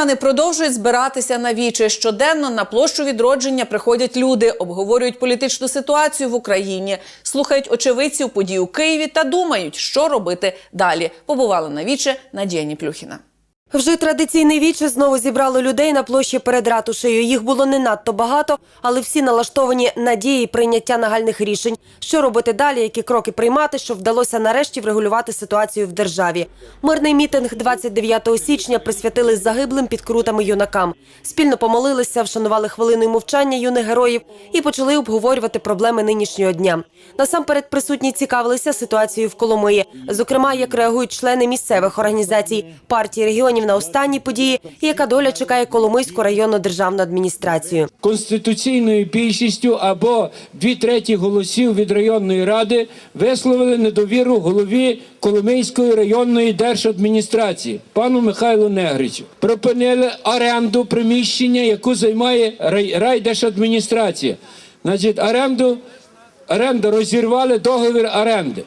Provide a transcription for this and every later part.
Коломияни продовжують збиратися на віче. Щоденно на площу відродження приходять люди, обговорюють політичну ситуацію в Україні, слухають очевидців подій у Києві та думають, що робити далі. Побувала на віче Надія Ніплюхіна. Вже традиційний віче знову зібрало людей на площі перед ратушею. Їх було не надто багато, але всі налаштовані надії прийняття нагальних рішень. Що робити далі, які кроки приймати, щоб вдалося нарешті врегулювати ситуацію в державі. Мирний мітинг 29 січня присвятили загиблим під крутами юнакам. Спільно помолилися, вшанували хвилиною мовчання юних героїв і почали обговорювати проблеми нинішнього дня. Насамперед присутні цікавилися ситуацією в Коломиї. Зокрема, як реагують члени місцевих організацій партії регіонів на останні події, яка доля чекає Коломийську районну державну адміністрацію. конституційною більшістю або дві треті голосів від районної ради висловили недовіру голові Коломийської районної держадміністрації пану Михайлу Негричу. Припинили оренду приміщення, яку займає рай- райдержадміністрація. Значить, оренду, оренду розірвали договір оренди.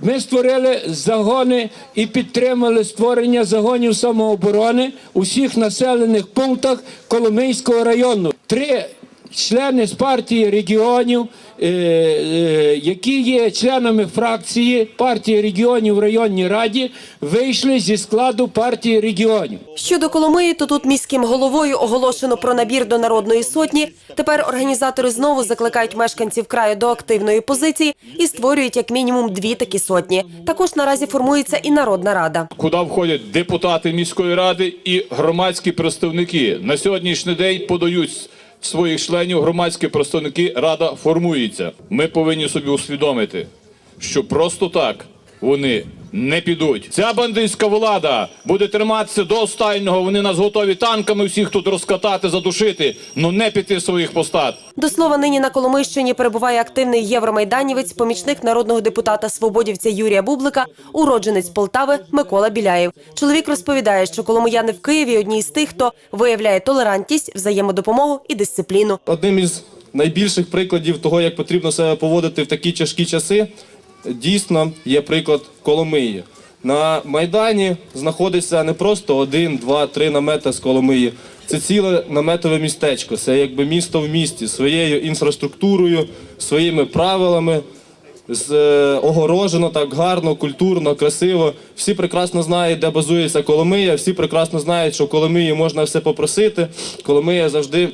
Ми створили загони і підтримали створення загонів самооборони у всіх населених пунктах Коломийського району. Три члени з партії регіонів, е, е, які є членами фракції партії регіонів в районній раді, вийшли зі складу партії регіонів. Щодо Коломиї, то тут міським головою оголошено про набір до народної сотні. Тепер організатори знову закликають мешканців краю до активної позиції і створюють як мінімум дві такі сотні. Також наразі формується і народна рада. куди входять депутати міської ради і громадські представники. На сьогоднішній день подають своїх членів громадські представники. Рада формується. Ми повинні собі усвідомити, що просто так вони не підуть. Ця бандитська влада буде триматися до останнього. Вони нас готові танками всіх тут розкатати, задушити, але не піти своїх постат. До слова, нині на Коломийщині перебуває активний євромайданівець, помічник народного депутата свободівця Юрія Бублика, уродженець Полтави Микола Біляєв. Чоловік розповідає, що коломияни в Києві одні з тих, хто виявляє толерантність, взаємодопомогу і дисципліну. Одним із найбільших прикладів того, як потрібно себе поводити в такі тяжкі часи, дійсно є приклад Коломиї. На Майдані знаходиться не просто один, два, три намети з Коломиї. Це ціле наметове містечко. Це якби місто в місті своєю інфраструктурою, своїми правилами. З, е, огорожено так гарно, культурно, красиво. Всі прекрасно знають, де базується Коломия. Всі прекрасно знають, що в Коломиї можна все попросити. Коломия завжди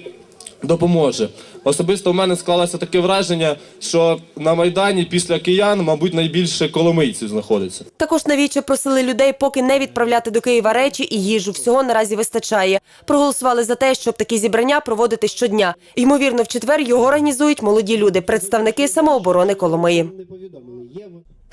допоможе. Особисто в мене склалося таке враження, що на Майдані після киян, мабуть, найбільше коломийців знаходиться. Також навіче просили людей поки не відправляти до Києва речі і їжу. Всього наразі вистачає. Проголосували за те, щоб такі зібрання проводити щодня. Ймовірно, в четвер його організують молоді люди, представники самооборони Коломиї.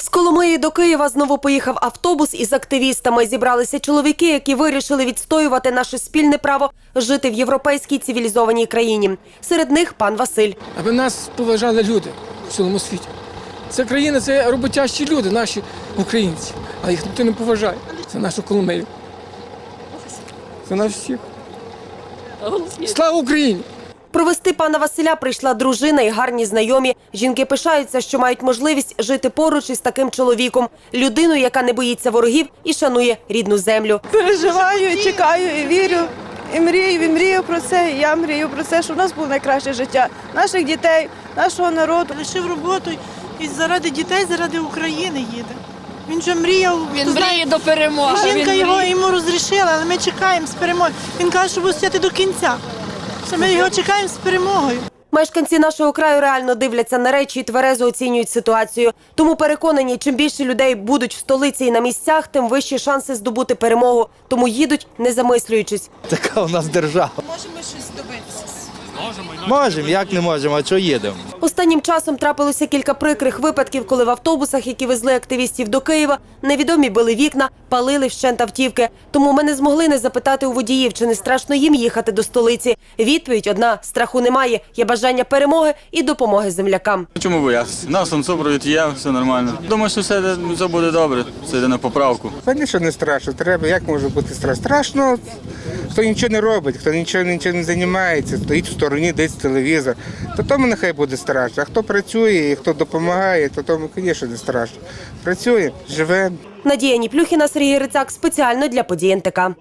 З Коломиї до Києва знову поїхав автобус із активістами. Зібралися чоловіки, які вирішили відстоювати наше спільне право жити в європейській цивілізованій країні. Серед них пан Василь. аби нас поважали люди в цілому світі. Це країна, це роботящі люди, наші українці, а їх ніхто не поважає. Це нашу Коломию. Це наш всіх. Слава Україні! Провести пана Василя прийшла дружина і гарні знайомі. Жінки пишаються, що мають можливість жити поруч із таким чоловіком, людиною, яка не боїться ворогів і шанує рідну землю. переживаю, і чекаю, і вірю, і мрію, і мрію про це. І я мрію про це, щоб у нас було найкраще життя наших дітей, нашого народу. лишив роботу і заради дітей, заради України їде. Він вже мріяв. Він знає, мріє до перемоги. Жінка Він його мріє. йому розрішила, але ми чекаємо з перемоги. Він каже, що буде стояти до кінця. Що ми його чекаємо з перемогою. Мешканці нашого краю реально дивляться на речі і тверезо оцінюють ситуацію. Тому переконані, чим більше людей будуть в столиці і на місцях, тим вищі шанси здобути перемогу. Тому їдуть, не замислюючись. Така у нас держава. Можемо щось добитися. Можемо, як не можемо, а що їдемо? Останнім часом трапилося кілька прикрих випадків, коли в автобусах, які везли активістів до Києва, невідомі били вікна, палили вщент автівки. Тому ми не змогли не запитати у водіїв, чи не страшно їм їхати до столиці. Відповідь одна: страху немає. Є бажання перемоги і допомоги землякам. Чому боятися? Нас там супровід є, все нормально. Думаю, що все, все буде добре, все йде на поправку. Звісно, не страшно. Треба, як може бути страшно? Страшно, хто нічого не робить, хто нічого, нічого не займається, стоїть в стороні, десь телевізор. То тому нехай буде страшно. А хто працює і хто допомагає, то тому, звісно, не страшно. Працює, живе. Надія Ніплюхіна, Сергій Рицак спеціально для подієнтика.